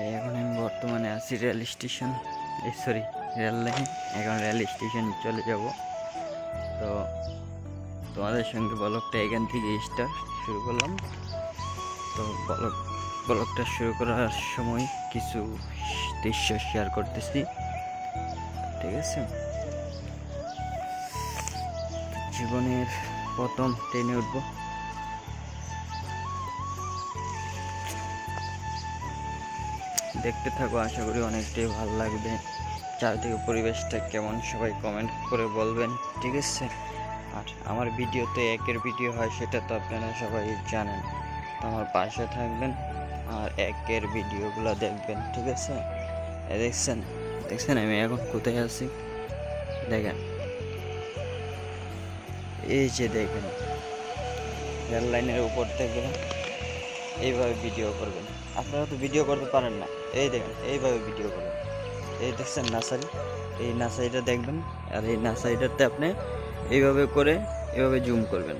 এই এখন আমি বর্তমানে আছি rail station. Sorry rail line. এখন রেল স্টেশন চলে যাব। তো তোমাদের সঙ্গে ব্লগটা এখান থেকে স্টার্ট শুরু করলাম। তো ব্লগ, ব্লগটা শুরু করার সময় কিছু দৃশ্য শেয়ার করতেছি। ঠিক আছে? জীবনের প্রথম ট্রেনে উঠবো। দেখতে থাকো, আশা করি অনেকটাই ভালো লাগবে। চারিদিকে পরিবেশটা কেমন সবাই কমেন্ট করে বলবেন, ঠিক আছে? আর আমার ভিডিওতে একের ভিডিও হয়, সেটা তো আপনারা সবাই জানেন। তো আমার পাশে থাকবেন আর একের ভিডিওগুলো দেখবেন, ঠিক আছে? দেখছেন দেখছেন আমি এখন কোথায় আছি? দেখেন। এই যে দেখেন, রেল লাইনের উপর থেকে এইভাবে ভিডিও করবেন। আপনারা তো ভিডিও করতে পারেন না। এই দেখেন, এইভাবে ভিডিও করবেন এই দেখছেন নার্সারি, এই নার্সারিটা দেখবেন, আর এই নার্সারিটাতে আপনি এইভাবে করে এভাবে জুম করবেন,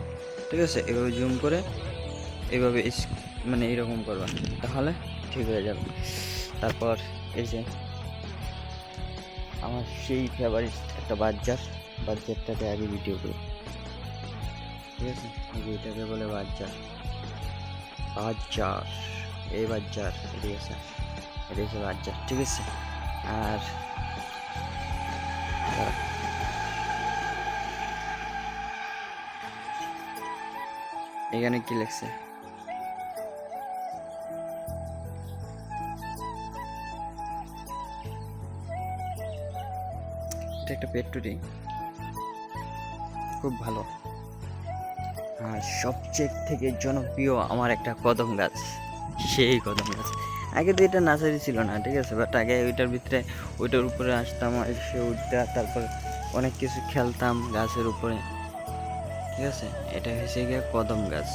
ঠিক আছে? এভাবে জুম করে এইভাবে ইস- মানে এইরকম করবেন, তাহলে ঠিক হয়ে যাবে। তারপর এই যে আমার সেই ফেভারিট একটা বাচ্চার বাচ্চারটাকে আগে ভিডিও করি। ঠিক আছে? এটাকে বলে বাচ্চার বাজার এই বাজার ঠিক আছে? এটি হচ্ছে বাজার ঠিক আছে। আর এখানে কি লেখছে? এটা একটা পেট্রোটি খুব ভালো। আর সবচেয়ে থেকে জনপ্রিয় আমার একটা কদম গাছ, সেই কদম গাছ। আগে তো এটা নার্সারি ছিল না, ঠিক আছে? বাট আগে ওইটার ভিতরে, ওইটার উপরে আসতাম, এসে উঠতাম তারপর অনেক কিছু খেলতাম গাছের উপরে। ঠিক আছে? এটা হয়েছে গিয়ে কদম গাছ।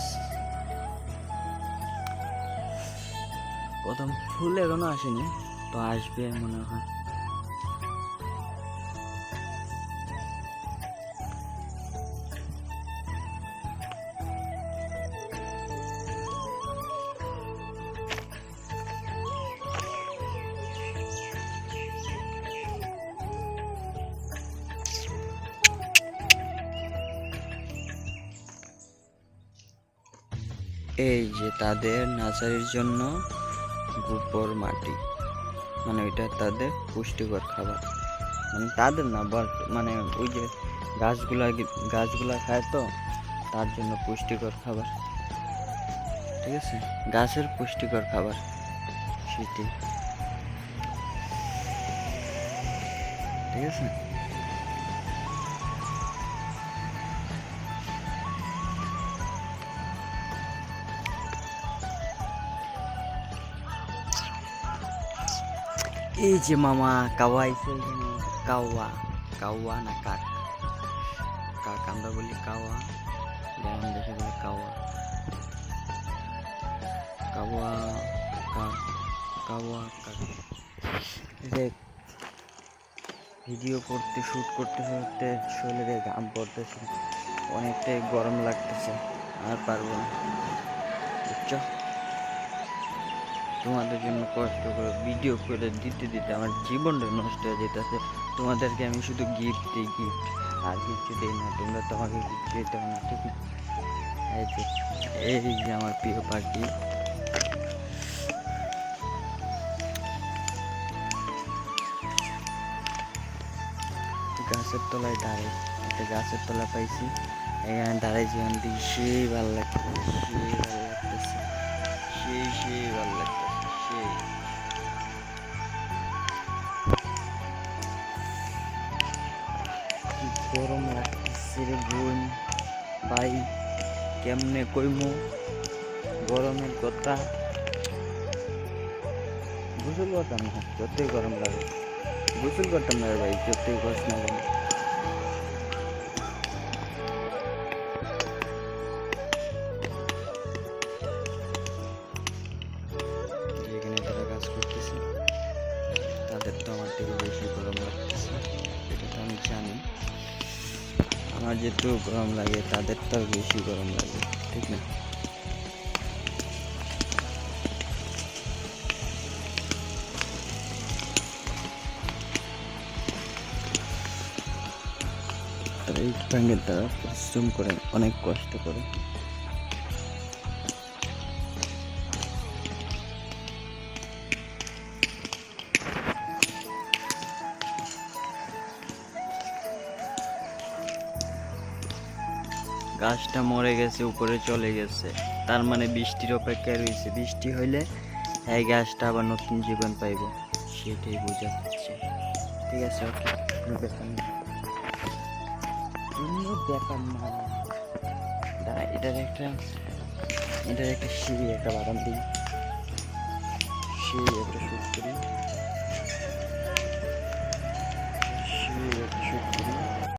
কদম ফুল এখনও আসেনি, তো আসবে মনে হয়। এই যে তাদের নার্সারির জন্য গোবর মাটি। মানে ওইটা তাদের পুষ্টিকর খাবার। মানে তাদের না বাট মানে ওই যে গাছগুলা গাছগুলা খায় তো, তার জন্য পুষ্টিকর খাবার। ঠিক আছে? গাছের পুষ্টিকর খাবার, সেটি। ঠিক আছে? এই যে মামা কাওয়া কাওয়া কাওয়া না কাক কাক আমরা বলি কাওয়া গ্রাম দেশে কাওয়া কাওয়া কাওয়া কাক দেখ ভিডিও করতে শ্যুট করতে করতে শরীরে ঘাম পড়তেছে। অনেকটাই গরম লাগতেছে। আর পারব না। তোমাদের জন্য কষ্ট করে ভিডিও করে দিতে দিতে আমার জীবনটা নষ্ট হয়ে যেতেছে। তোমাদেরকে আমি শুধু গিফট দিই গিফট আর কিছু দিই না, তোমরা তো আমাকে গিফট দিতে না ঠিক আছে? এই যে আমার প্রিয় পাখি। গাছের তলায় দাঁড়াই একটা গাছের তলা পাইছি। এখানে দাঁড়াই জীবন দিকে সেই ভালো লাগতেছে সেই ভালো বোন ভাই কেমনে কইমু? গরমের কথা। গোসল করতাম না যতই গরম লাগে গোসল করতাম না ভাই যতই কষ্ট না কেন তাদের তো আমার থেকে বেশি গরম লাগতেছে, এটা তো আমি জানি। আমার যেটুকু গরম লাগে তাদের তো বেশি গরম লাগে, ঠিক না? এই ব্যাঙ্গের দ্বারা পরিশ্রম করে, অনেক কষ্ট করে। গাছটা মরে গেছে, উপরে চলে গেছে। তার মানে বৃষ্টির অপেক্ষায় রয়েছে। বৃষ্টি হইলে এই গাছটা আবার নতুন জীবন পাইব। সেটাই বোঝা যাচ্ছে ঠিক আছে, ওকে। ব্যাপার না ব্যাপার না। দাঁড়া, এটার একটা এটার একটা সিঁড়ি, একটা বাদাম দিই। সিঁড়ি একটা শুট করি।